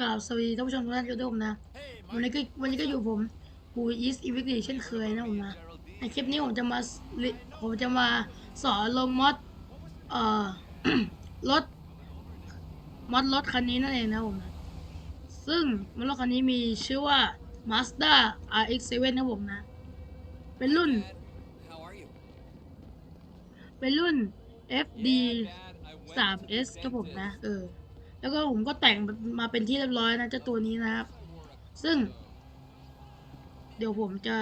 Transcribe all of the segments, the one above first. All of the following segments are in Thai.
กราบสวัสดีท่านผู้ชมทุกท่านกันด้วยผมนะ วันนี้ก็วันนี้ก็อยู่ผมปูอีสอีวิกฤเช่นเคยนะผมนะ ในคลิปนี้ผมจะมาผมจะมาสอนลงมอดเอ่อรถมอดรถคันนี้นั่นเองนะผมนะ ซึ่งมอดรถคันนี้มีชื่อว่า Mazda RX-7 นะผมนะ เป็นรุ่น เป็นรุ่น FD 3S ครับผมนะ เออ แล้วก็ผมก็แต่งมาเป็นที่เรียบร้อยนะเจ้าตัวนี้นะครับ ซึ่ง เดี๋ยวผมจะ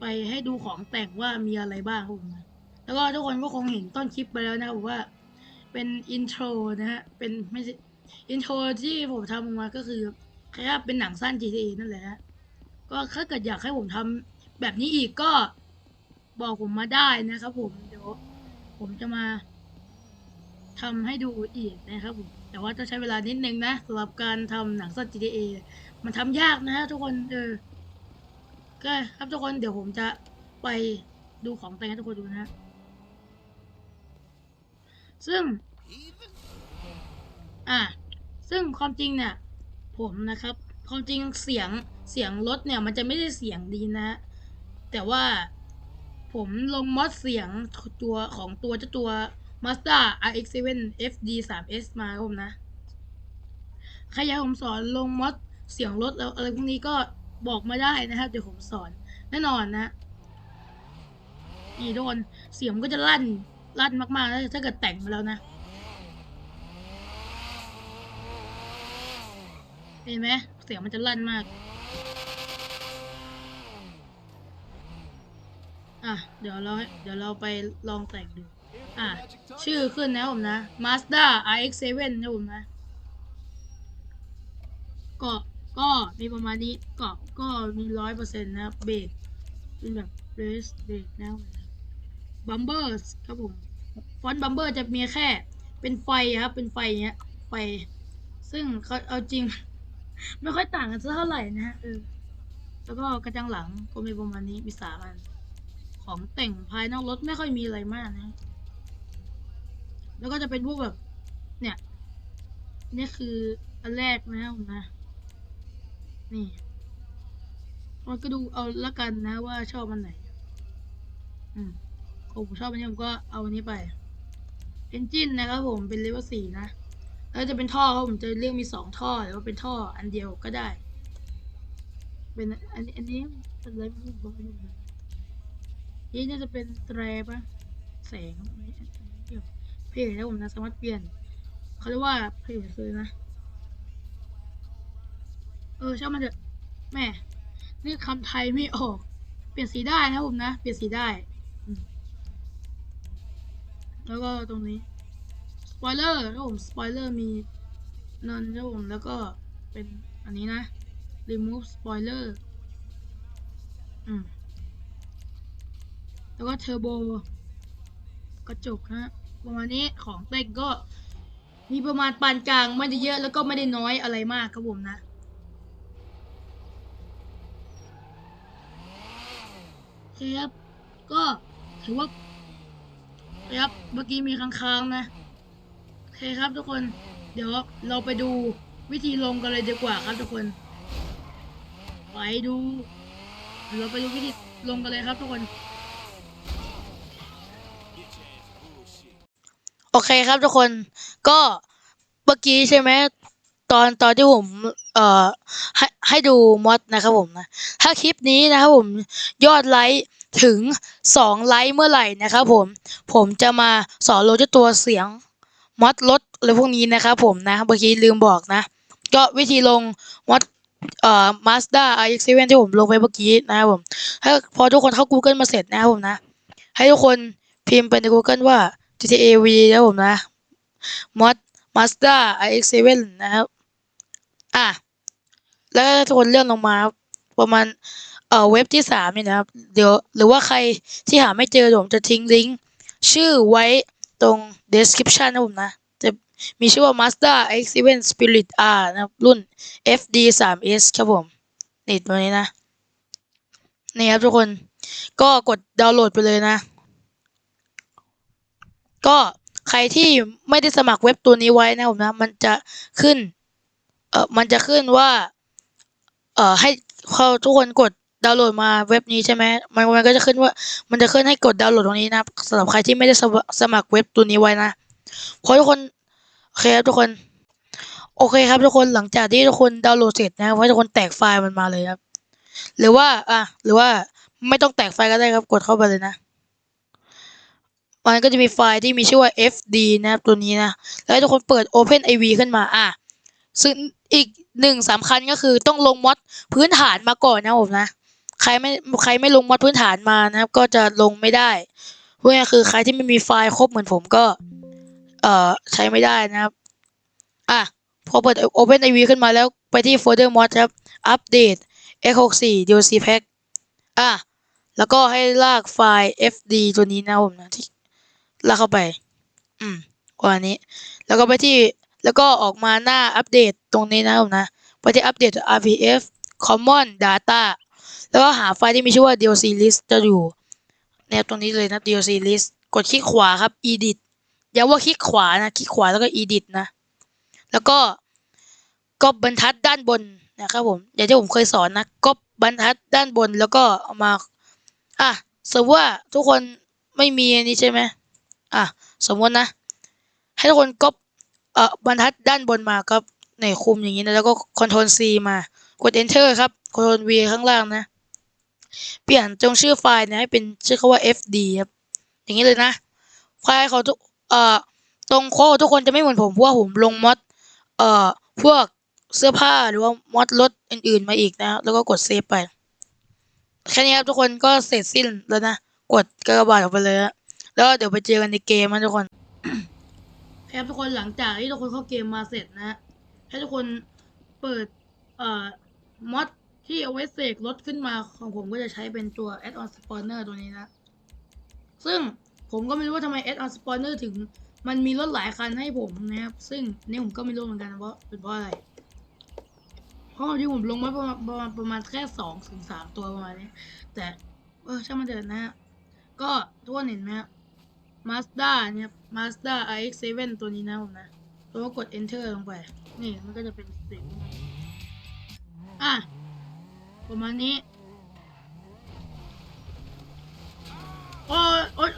ไปให้ดูของแต่งว่ามีอะไรบ้างครับผมแล้วก็ทุกคนก็คงเห็นต้นคลิปไปแล้วนะครับว่า เป็นอินโทรนะฮะเป็นไม่ใช่อินโทรที่ผมทำออกมาก็คือแค่เป็นหนังสั้น GTA นั่นแหละ ก็ถ้าเกิดอยากให้ผมทำแบบนี้อีกก็บอกผมมาได้นะครับผม เดี๋ยวผมจะมา ทำให้ดูอีกนะครับผมแต่ว่าต้องใช้เวลานิดนึงนะสำหรับการทำหนังสั้น GTA มันทำยากนะฮะทุกคนเออก็ครับทุกคนเดี๋ยวผมจะไปดูของแต่งให้ทุกคนดูนะซึ่ง อะซึ่งความจริงเนี่ย ผมนะครับ ความจริงเสียงเสียงรถเนี่ย มันจะไม่ได้เสียงดีนะฮะแต่ว่าผมลงมอดเสียงตัวของตัวเจ้าตัว Mazda RX-7 FD 3S มาครับผมนะ ใครอยากผมสอนลงมอดเสียงรถแล้วอะไรพวกนี้ก็บอกมาได้นะครับ เดี๋ยวผมสอนแน่นอนนะนี่ทุกคนเสียงก็จะลั่นลั่นมากๆแล้วถ้าเกิดแต่งมาแล้วนะ เห็นไหมเสียงมันจะลั่นมาก อะ เดี๋ยวเราเดี๋ยวเราไปลองแต่งดู อะ ชื่อขึ้นนะผมนะ Mazda RX-7 นะผมนะ ก็ก็มีประมาณนี้ก็ก็มีร้อยเปอร์เซ็นต์นะเบรกเป็นแบบเบรสเบรกนะบัมเบอร์ครับผมฟอนต์บัมเบอร์จะมีแค่ เป็นไฟครับ เป็นไฟเนี้ยไฟ ซึ่งเขาเอาจริง ไม่ค่อยต่างกันเท่าไหร่นะฮะเออแล้วก็กระจังหลังก็มีประมาณนี้มีสามอัน ของแต่งภายนอกรถไม่ค่อยมีอะไรมากนะ แล้วก็จะเป็นพวกแบบ เนี่ยนี่คืออันแรกนะครับผมนะ นี่มันก็ดูเอาละกันนะว่าชอบอันไหน อืมผมชอบอันนี้ผมก็เอาอันนี้ไป Engine นะครับผมเป็นเลเวลสี่นะ แล้วจะเป็นท่อครับผมจะเรียกมีสองท่อหรือว่าเป็นท่ออันเดียวก็ได้ เป็นอันนี้อันนี้เป็นอะไรไม่รู้บอกไม่รู้นะนี่น่าจะเป็นแตรปะแสงอันนี้อันนี้เกี่ยว เพจนะผมนะสามารถเปลี่ยนเขาเรียกว่าเพจเลยนะ เออช่างมันเถอะแม่นี่คำไทยไม่ออก เปลี่ยนสีได้นะผมนะ เปลี่ยนสีได้ แล้วก็ตรงนี้ สปอยเลอร์นะผมสปอยเลอร์มีนันนะผมแล้วก็เป็นอันนี้นะ remove spoiler อืม แล้วก็เทอร์โบ กระจกนะ ประมาณนี้ของเต็กก็ มีประมาณปานกลางไม่ได้เยอะแล้วก็ไม่ได้น้อยอะไรมากครับผมนะโอเคครับก็ถือว่าครับเมื่อกี้มีค้างๆนะโอเคครับทุกคนเดี๋ยวเราไปดูวิธีลงกันเลยดีกว่าครับทุกคน ไปดู เราไปดูวิธีลงกันเลยครับทุกคน โอเคครับทุกคนก็เมื่อกี้ใช่ไหมตอนตอนที่ผมเอ่อให้ให้ดูมอดนะครับผมนะถ้าคลิปนี้นะครับผมยอดไลค์ถึงสองไลค์เมื่อไหร่นะครับผมผมจะมาสอนโลจ้าตัวเสียงมอดรถอะไรพวกนี้นะครับผมนะเมื่อกี้ลืมบอกนะ ก็วิธีลงมอดเอ่อ Mazda RX-7 ที่ผมลงไปเมื่อกี้นะครับผมถ้าพอทุกคนเข้า Google มาเสร็จนะครับผมนะ ให้ทุกคนพิมพ์ไปใน Google ว่า GTA V นะผมนะ mod Mazda RX-7 นะครับ อะ แล้วทุกคนเลื่อนลงมา ประมาณ เอ่อ เว็บที่สามนี่นะครับ เดี๋ยว หรือว่าใครที่หาไม่เจอผมจะทิ้งลิงก์ชื่อไว้ตรง description นะผมนะ จะมีชื่อว่า Mazda X7 Spirit R นะครับ รุ่น FD 3S ครับผม นี่ตัวนี้นะ นี่ครับทุกคน ก็กดดาวน์โหลดไปเลยนะ ก็ใครที่ไม่ได้สมัครเว็บตัวนี้ไว้นะผมนะ มันจะขึ้น เออมันจะขึ้นว่า เออให้พอทุกคนกดดาวน์โหลดมาเว็บนี้ใช่ไหมมันมันก็จะขึ้นว่า มันจะขึ้นให้กดดาวน์โหลดตรงนี้นะสำหรับใครที่ไม่ได้สมัครสมัครเว็บตัวนี้ไว้นะเพราะทุกคนโอเคครับทุกคน โอเคครับทุกคนหลังจากที่ทุกคนดาวน์โหลดเสร็จนะครับให้ทุกคนแตกไฟล์มันมาเลยครับ หรือว่าอะหรือว่าไม่ต้องแตกไฟล์ก็ได้ครับกดเข้าไปเลยนะ มันก็จะมีไฟล์ที่มีชื่อว่า fd นะครับตัวนี้นะ แล้วให้ทุกคนเปิด open iv ขึ้นมาอะซึ่งอีกหนึ่งสำคัญก็คือต้องลงมอดพื้นฐานมาก่อนนะผมนะใครไม่ใครไม่ลงมอดพื้นฐานมานะครับ ก็จะลงไม่ได้เพราะงั้นคือใครที่ไม่มีไฟล์ครบเหมือนผมก็ เอ่อใช้ไม่ได้นะครับ อะพอเปิด open iv ขึ้นมาแล้วไปที่โฟลเดอร์มอดครับ อัปเดต x64 DLC pack อะ แล้วก็ให้ลากไฟล์ fd ตัวนี้นะผมนะที่ ลากเข้าไป อืมประมาณนี้ แล้วก็ไปที่แล้วก็ออกมาหน้าอัปเดตตรงนี้นะผมนะไปที่อัปเดต RPF Common Data แล้วก็หาไฟล์ที่มีชื่อว่า DLC list จะอยู่เนี่ยตรงนี้เลยนะ DLC list กดคลิกขวาครับ edit อย่าว่าคลิกขวานะคลิกขวาแล้วก็ edit นะ แล้วก็ก็บรรทัดด้านบนนะครับผมอย่างที่ผมเคยสอนนะก็บรรทัดด้านบนแล้วก็เอามา อะสมมติว่าทุกคนไม่มีอันนี้ใช่ไหม อะสมมตินะ ให้ทุกคนก๊อปเอ่อบรรทัดด้านบนมาครับในคุมอย่างนี้นะแล้วก็ Ctrl C มากด Enter ครับ Ctrl V ข้างล่างนะ เปลี่ยนจงชื่อไฟล์นะให้เป็นชื่อเขาว่า FD ครับอย่างนี้เลยนะ ไฟล์เขาทุกเอ่อตรงโค้ดทุกคนจะไม่เหมือนผมเพราะว่าผมลงมอดเอ่อพวกเสื้อผ้าหรือว่ามอดรถอื่น ๆ มาอีกนะ แล้วก็กดเซฟไปแค่นี้ครับทุกคนก็เสร็จสิ้นแล้วนะ กดกระบาดออกไปเลยนะ แล้วเดี๋ยวไปเจอกันในเกมนะทุกคนครับทุกคนหลังจากที่ทุกคนเข้าเกมมาเสร็จนะให้ทุกคนเปิดเอ่อมอดที่เอาไว้เสกรถขึ้นมาของผมก็จะใช้เป็นตัว add-on spawner ตัวนี้นะ ซึ่งผมก็ไม่รู้ว่าทำไม add-on spawner ถึงมันมีรถหลายคันให้ผมนะครับ ซึ่งนี่ผมก็ไม่รู้เหมือนกันว่าเป็นเพราะอะไร เพราะที่ผมลงมาประมาณประมาณประมาณแค่สองถึงสามตัวประมาณนี้ แต่เออช่างมันเถอะนะฮะ ก็ทุกคนเห็นไหมค Mazda เนี่ย Mazda iX7 ตัวนี้นะผมนะแล้วก็กด enter ลงไป นี่มันก็จะเป็นสเต็ปอะ ประมาณนี้ โอ้ยโอ้ย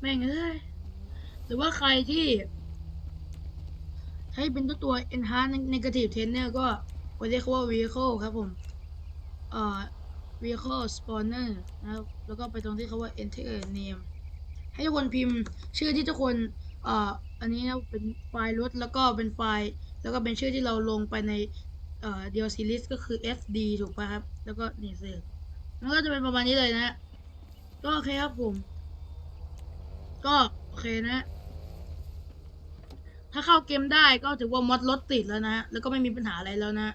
แม่งเอ้ยหรือว่าใครที่ใช้เป็นตัวตัว enhance negative trainer ก็ไปเรียกว่า vehicle ครับผม เอ่อ vehicle spawner นะครับ แล้วก็ไปตรงที่เขาว่า enter name ให้ทุกคนพิมพ์ชื่อที่ทุกคนอ่ออันนี้นะเป็นไฟล์รถแล้วก็เป็นไฟล์ แล้วก็เป็นชื่อที่เราลงไปในเอ่อ DLC list ก็คือ FD ถูกป่ะครับ แล้วก็นี่เสร็จมันก็จะเป็นประมาณนี้เลยนะ ก็โอเคครับผม ก็โอเคนะ ถ้าเข้าเกมได้ก็ถือว่ามอดรถติดแล้วนะ แล้วก็ไม่มีปัญหาอะไรแล้วนะ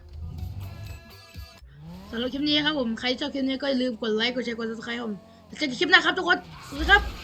สำหรับคลิปนี้ครับผม ใครชอบคลิปนี้ก็อย่าลืมกดไลค์ กดแชร์ กดซับสไครต์ผมเจอกันคลิปหน้าครับทุกคน สวัสดีครับ